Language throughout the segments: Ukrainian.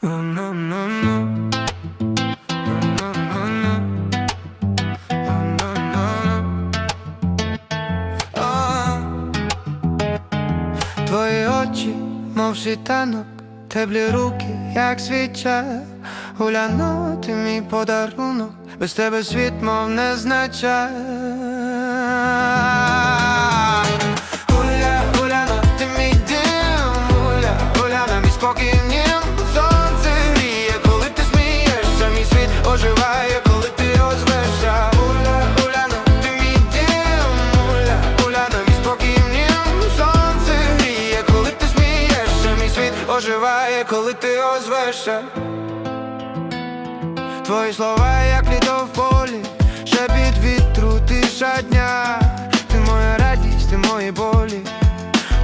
Твої очі, мов світанок, теплі руки, як свіча. Гуляно, ти мій подарунок, без тебе світ, мов не знача. Оживає, коли ти озвешся. Твої слова, як літо в полі, шепіт вітру, тиша дня. Ти моя радість, ти мої болі,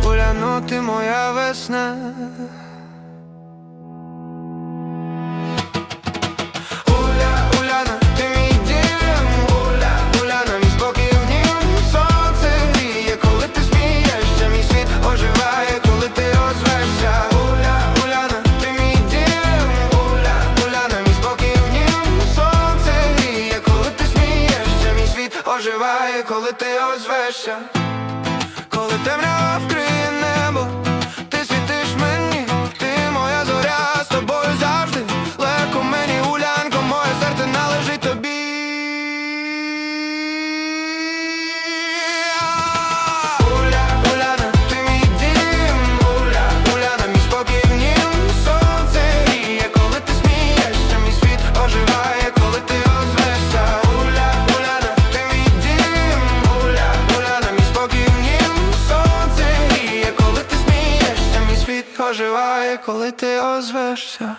Уляно, ти моя весна. оживає, коли ти озвешся, коли темрява вкриє. оживає, коли ти озвешся.